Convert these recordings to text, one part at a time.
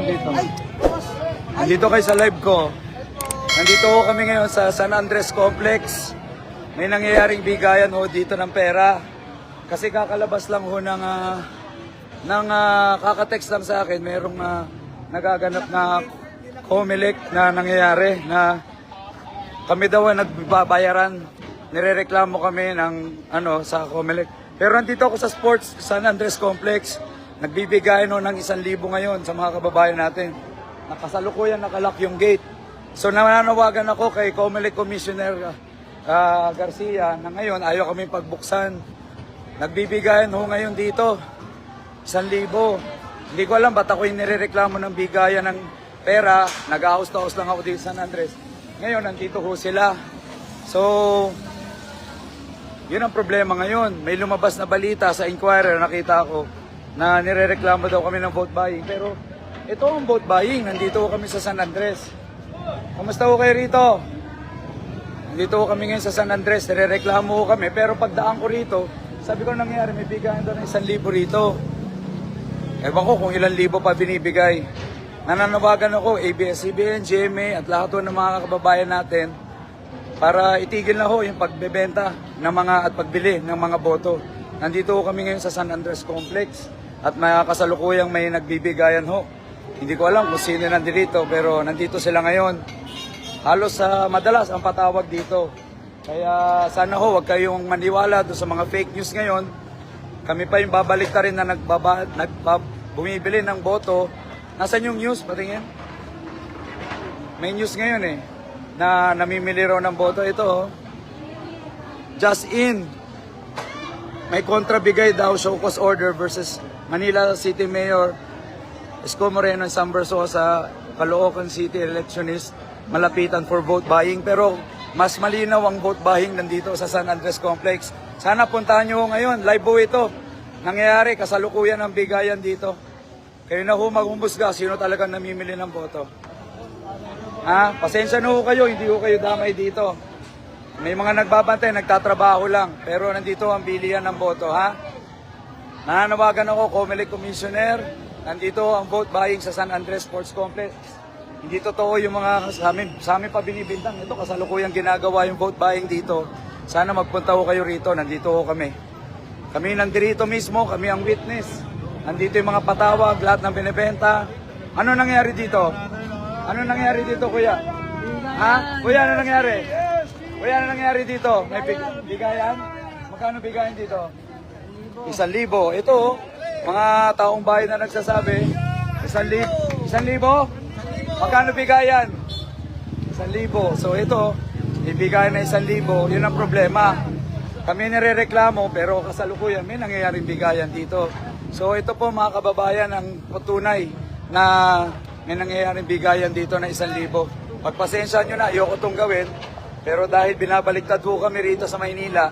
nandito? Nandito kayo sa live ko. Nandito ho kami ngayon sa San Andres Complex. May nangyayaring bigayan ho dito ng pera. Kasi kakalabas lang ho ng, ah, ng ah, kakatext lang sa akin. Merong ah, nagaganap na Comelec na nangyayari na kami daw ang nagbabayaran. Nirereklamo kami ng ano sa Comelec. Pero nandito ako sa Sports San Andres Complex. Nagbibigay no ng isang libo ngayon sa mga kababayan natin. Nakasalukuyan nakalak yung gate. So nananawagan ako kay Comelec Commissioner ah, Garcia na ngayon ayaw kami pagbuksan. Nagbibigayan ho ngayon dito. Isang libo. Hindi ko alam ba't ako yung nirereklamo ng bigayan ng pera. Nag-ahos-tahos lang ako dito sa San Andres. Ngayon, nandito ho sila. So, yun ang problema ngayon. May lumabas na balita sa Inquirer, nakita ko, na nirereklamo daw kami ng vote buying. Pero ito ang vote buying. Nandito kami sa San Andres. Kamusta ho kayo rito? Nandito kami ngayon sa San Andres. Nirereklamo kami. Pero pagdaan ko rito, sabi ko nangyari, may bigayan daw ng isang libo rito. Ewan ko kung ilang libo pa binibigay. Nananawagan ako, ABS-CBN, GMA at lahat ng mga kababayan natin para itigil na ho yung pagbebenta ng mga at pagbili ng mga boto. Nandito kami ngayon sa San Andres Complex at may kasalukuyang may nagbibigayan ho. Hindi ko alam kung sino nandito pero nandito sila ngayon. Halos sa madalas ang patawag dito. Kaya sana ho, wag kayong maniwala doon sa mga fake news ngayon. Kami pa yung babalik rin na nagbaba, nagba, bumibili ng boto. Nasaan yung news? Patingin. May news ngayon eh na namimili raw ng boto. Ito, oh. just in. May kontrabigay daw show cause order versus Manila City Mayor Isko Moreno and Sam Bersosa, Caloocan City electionist, malapitan for vote buying. Pero mas malinaw ang vote buying nandito sa San Andres Complex. Sana puntahan nyo ngayon. Live po ito. Nangyayari, kasalukuyan ang bigayan dito. Kayo na ho maghumusga sino talaga namimili ng boto. Ha? Pasensya na ho kayo, hindi ho kayo damay dito. May mga nagbabantay, nagtatrabaho lang. Pero nandito ang bilihan ng boto, ha? Nananawagan ako, Comelec Commissioner. Nandito ang vote buying sa San Andres Sports Complex. Hindi totoo yung mga sa amin, sa amin pa binibintang. Ito kasalukuyang ginagawa yung vote buying dito. Sana magpunta ho kayo rito, nandito ho kami. Kami nandito mismo, kami ang witness. Nandito yung mga patawag, lahat ng binibenta. Ano nangyari dito? Ano nangyari dito, kuya? Ha? Kuya, ano nangyari? Kuya, ano nangyari dito? May big- bigayan? Magkano bigayan dito? Isang libo. Ito, oh, mga taong bahay na nagsasabi, isang libo. Isang libo? Magkano bigayan? Isang libo. So ito, ibigay na isang libo, yun ang problema. Kami nirereklamo pero kasalukuyan may nangyayaring bigayan dito. So ito po mga kababayan ang patunay na may nangyayaring bigayan dito na isang libo. Pagpasensya nyo na, ayoko itong gawin. Pero dahil binabaliktad po kami rito sa Maynila,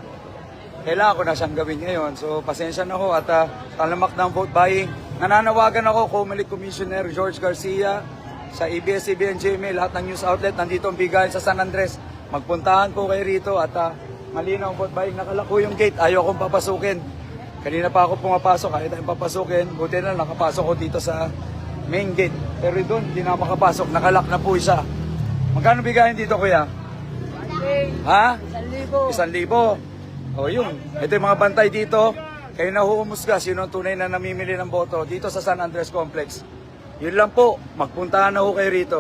kailangan ko na siyang gawin ngayon. So, pasensya na ho at uh, talamak ng vote buying. Nananawagan ako, Comelec Commissioner George Garcia, sa ABS-CBN, GMA, lahat ng news outlet, nandito ang bigayan sa San Andres. Magpuntahan ko kayo rito at uh, malinaw ang vote buying. Nakalako yung gate, ayaw kong papasukin. Kanina pa ako pumapasok, kahit tayong papasukin. Buti na nakapasok ko dito sa main gate. Pero doon, hindi na makapasok. Nakalak na po isa. Magkano bigayan dito, kuya? Ha? Isang libo. O yun. Ito yung mga bantay dito. Kayo na humusga sino ang tunay na namimili ng boto dito sa San Andres Complex. Yun lang po. Magpuntahan na ho kayo rito.